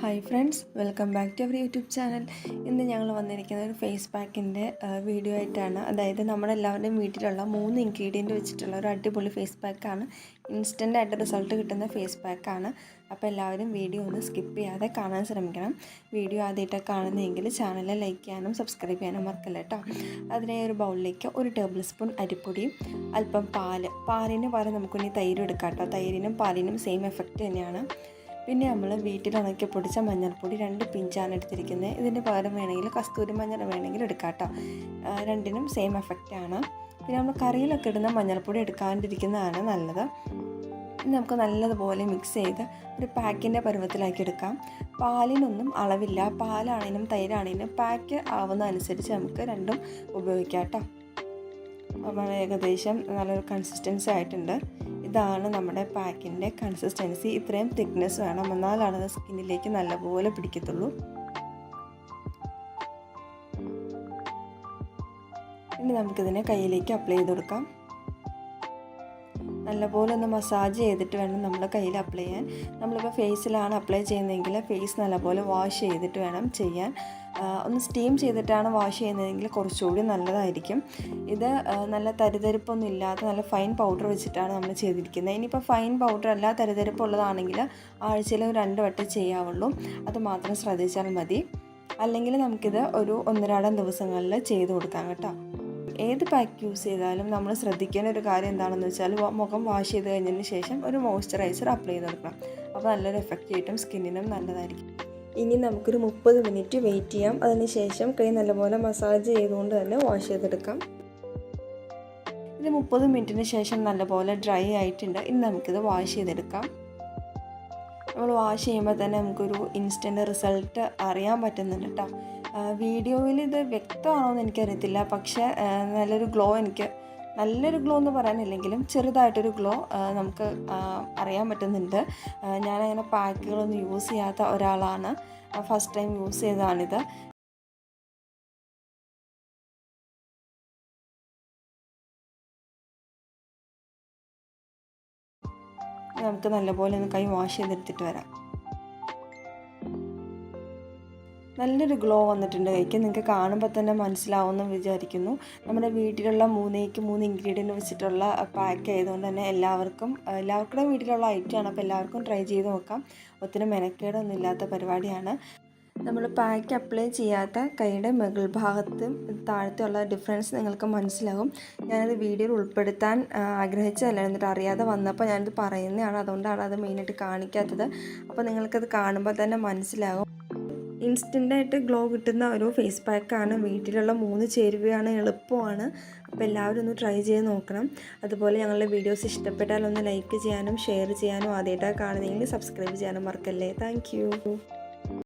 Hi friends welcome back to our YouTube channel ഇന്ന് ഞങ്ങൾ വന്നിരിക്കുന്നത് ഒരു ഫേസ് പാക്കിന്റെ വീഡിയോ ആയിട്ടാണ്. അതായത് നമ്മളെല്ലാവരുടെയും വീട്ടിലുള്ള മൂന്ന് ഇൻഗ്രീഡിയന്റ് വെച്ചിട്ടുള്ള ഒരു അടിപൊളി ഫേസ് പാക്കാണ് ഇൻസ്റ്റന്റ് ആയിട്ട് റിസൾട്ട് കിട്ടുന്ന ഫേസ് പാക്കാണ് അപ്പോൾ എല്ലാവരും വീഡിയോ ഒന്ന് സ്കിപ്പ് ചെയ്യാതെ കാണാൻ ശ്രമിക്കണം. വീഡിയോ ആദ്യമായിട്ടൊക്കെ കാണുന്നതെങ്കിൽ ചാനൽ ലൈക്ക് ചെയ്യാനും സബ്സ്ക്രൈബ് ചെയ്യാനും മറക്കല്ല കേട്ടോ അതിനെ ഒരു ബൗളിലേക്ക് ഒരു ടേബിൾ സ്പൂൺ അരിപ്പൊടിയും അല്പം പാൽ. പാലിന് പകരം നമുക്കിനി തൈര് എടുക്കാം കേട്ടോ തൈരിനും പാലിനും സെയിം എഫക്റ്റ് തന്നെയാണ്. പിന്നെ നമ്മൾ വീട്ടിൽ ഉണക്കി പൊടിച്ച മഞ്ഞൾപ്പൊടി രണ്ട് പിഞ്ചാണ് എടുത്തിരിക്കുന്നത് ഇതിന്റെ പകരം വേണമെങ്കിൽ കസ്തൂരി മഞ്ഞൾ വേണമെങ്കിൽ എടുക്കാം കേട്ടോ രണ്ടിനും സെയിം എഫക്റ്റ് ആണ്. പിന്നെ നമ്മൾ കറിയിലൊക്കെ ഇടുന്ന മഞ്ഞൾപ്പൊടി എടുക്കാണ്ടിരിക്കുന്നതാണ് നല്ലത്. നമുക്ക് നല്ലതുപോലെ മിക്സ് ചെയ്ത് ഒരു പാക്കിന്റെ പരുവത്തിലാക്കി എടുക്കാം. പാലിനൊന്നും അളവില്ല. പാലാണെങ്കിലും തൈരാണെങ്കിലും പാക്ക് ആവുന്ന അനുസരിച്ച് നമുക്ക് രണ്ടും ഉപയോഗിക്കാം കേട്ടോ ഏകദേശം നല്ലൊരു കൺസിസ്റ്റൻസി ആയിട്ടുണ്ട്. ഇതാണ് നമ്മുടെ പാക്കിന്റെ കൺസിസ്റ്റൻസി ഇത്രയും തിക്നെസ് വേണം. എന്നാലാണ് അത് സ്കിന്നിലേക്ക് നല്ലപോലെ പിടിക്കത്തുള്ളൂ. ഇനി നമുക്കിതിനെ കയ്യിലേക്ക് അപ്ലൈ ചെയ്ത് കൊടുക്കാം. നല്ലപോലെ ഒന്ന് മസാജ് ചെയ്തിട്ട് വേണം നമ്മൾ കയ്യിൽ അപ്ലൈ ചെയ്യാൻ. നമ്മളിപ്പോൾ ഫേസിലാണ് അപ്ലൈ ചെയ്യുന്നതെങ്കിൽ ഫേസ് നല്ലപോലെ വാഷ് ചെയ്തിട്ട് വേണം ചെയ്യാൻ. ഒന്ന് സ്റ്റീം ചെയ്തിട്ടാണ് വാഷ് ചെയ്യുന്നതെങ്കിൽ കുറച്ചുകൂടി നല്ലതായിരിക്കും. ഇത് നല്ല തരിതരിപ്പൊന്നും ഇല്ലാത്ത നല്ല ഫൈൻ പൗഡർ വെച്ചിട്ടാണ് നമ്മൾ ചെയ്തിരിക്കുന്നത്. ഇനിയിപ്പോൾ ഫൈൻ പൗഡർ അല്ല തരിതരിപ്പുള്ളതാണെങ്കിൽ ആഴ്ചയിൽ രണ്ട് വട്ടം ചെയ്യാവുള്ളൂ. അത് മാത്രം ശ്രദ്ധിച്ചാൽ മതി. അല്ലെങ്കിൽ നമുക്കിത് ഒരു ഒന്നരാടം ദിവസങ്ങളിൽ ചെയ്ത് കൊടുക്കാം കേട്ടോ. ഏത് പാക്ക് യൂസ് ചെയ്താലും നമ്മൾ ശ്രദ്ധിക്കേണ്ട ഒരു കാര്യം എന്താണെന്ന് വെച്ചാൽ മുഖം വാഷ് ചെയ്ത് കഴിഞ്ഞതിന് ശേഷം ഒരു മോയ്സ്ചറൈസർ അപ്ലൈ ചെയ്ത് കൊടുക്കണം അപ്പോൾ നല്ലൊരു എഫക്റ്റ് കിട്ടും സ്കിന്നിനും നല്ലതായിരിക്കും. ഇനി നമുക്കൊരു മുപ്പത് മിനിറ്റ് വെയിറ്റ് ചെയ്യാം. അതിനുശേഷം കൈ നല്ലപോലെ മസാജ് ചെയ്തുകൊണ്ട് തന്നെ വാഷ് ചെയ്തെടുക്കാം. ഇത് മുപ്പത് മിനിറ്റിന് ശേഷം നല്ലപോലെ ഡ്രൈ ആയിട്ടുണ്ട്. ഇനി നമുക്കിത് വാഷ് ചെയ്തെടുക്കാം. നമ്മൾ വാഷ് ചെയ്യുമ്പോൾ തന്നെ നമുക്കൊരു ഇൻസ്റ്റന്റ് റിസൾട്ട് അറിയാൻ പറ്റുന്നുണ്ട് കേട്ടോ വീഡിയോയിൽ ഇത് വ്യക്തമാണോ എന്ന് എനിക്കറിയത്തില്ല. പക്ഷേ നല്ലൊരു ഗ്ലോ എനിക്ക് നല്ലൊരു ഗ്ലോ എന്ന് പറയാനില്ലെങ്കിലും ചെറുതായിട്ടൊരു ഗ്ലോ നമുക്ക് അറിയാൻ പറ്റുന്നുണ്ട്. ഞാനങ്ങനെ പാക്കുകളൊന്നും യൂസ് ചെയ്യാത്ത ഒരാളാണ്. ഫസ്റ്റ് ടൈം യൂസ് ചെയ്തതാണിത്. നമുക്ക് നല്ലപോലെ ഒന്ന് കൈ വാഷ് ചെയ്തെടുത്തിട്ട് വരാം. നല്ലൊരു ഗ്ലോ വന്നിട്ടുണ്ട്. കൈക്ക് നിങ്ങൾക്ക് കാണുമ്പോൾ തന്നെ മനസ്സിലാവുമെന്ന് വിചാരിക്കുന്നു. നമ്മുടെ വീട്ടിലുള്ള മൂന്നേക്ക് മൂന്ന് ഇൻഗ്രീഡിയന്റ് വെച്ചിട്ടുള്ള പാക്ക് ആയതുകൊണ്ട് തന്നെ എല്ലാവർക്കും എല്ലാവർക്കും വീട്ടിലുള്ള ഐറ്റം ആണ്. അപ്പോൾ എല്ലാവർക്കും ട്രൈ ചെയ്ത് നോക്കാം. ഒത്തിരി മെനക്കേടൊന്നും ഇല്ലാത്ത പരിപാടിയാണ്. നമ്മൾ പാക്ക് അപ്ലൈ ചെയ്യാത്ത കൈയുടെ മുകൾ ഭാഗത്തും താഴത്തുള്ള ഡിഫറൻസ് നിങ്ങൾക്ക് മനസ്സിലാകും ഞാനത് വീഡിയോയിൽ ഉൾപ്പെടുത്താൻ ആഗ്രഹിച്ചതല്ല. എന്നിട്ട് അറിയാതെ വന്നപ്പോൾ ഞാനിത് പറയുന്നതാണ്. അതുകൊണ്ടാണ് അത് മെയിനായിട്ട് കാണിക്കാത്തത്. അപ്പോൾ നിങ്ങൾക്കത് കാണുമ്പോൾ തന്നെ മനസ്സിലാകും ഇൻസ്റ്റന്റായിട്ട് ഗ്ലോ കിട്ടുന്ന ഒരു ഫേസ് പാക്കാണ്. വീട്ടിലുള്ള മൂന്ന് ചേരുവയാണ് എളുപ്പമാണ്. അപ്പോൾ എല്ലാവരും ഒന്ന് ട്രൈ ചെയ്ത് നോക്കണം. അതുപോലെ ഞങ്ങളുടെ വീഡിയോസ് ഇഷ്ടപ്പെട്ടാൽ ഒന്ന് ലൈക്ക് ചെയ്യാനും ഷെയർ ചെയ്യാനും ആദ്യമായിട്ടാണ് കാണുന്നതെങ്കിൽ സബ്സ്ക്രൈബ് ചെയ്യാനും മറക്കല്ലേ. താങ്ക്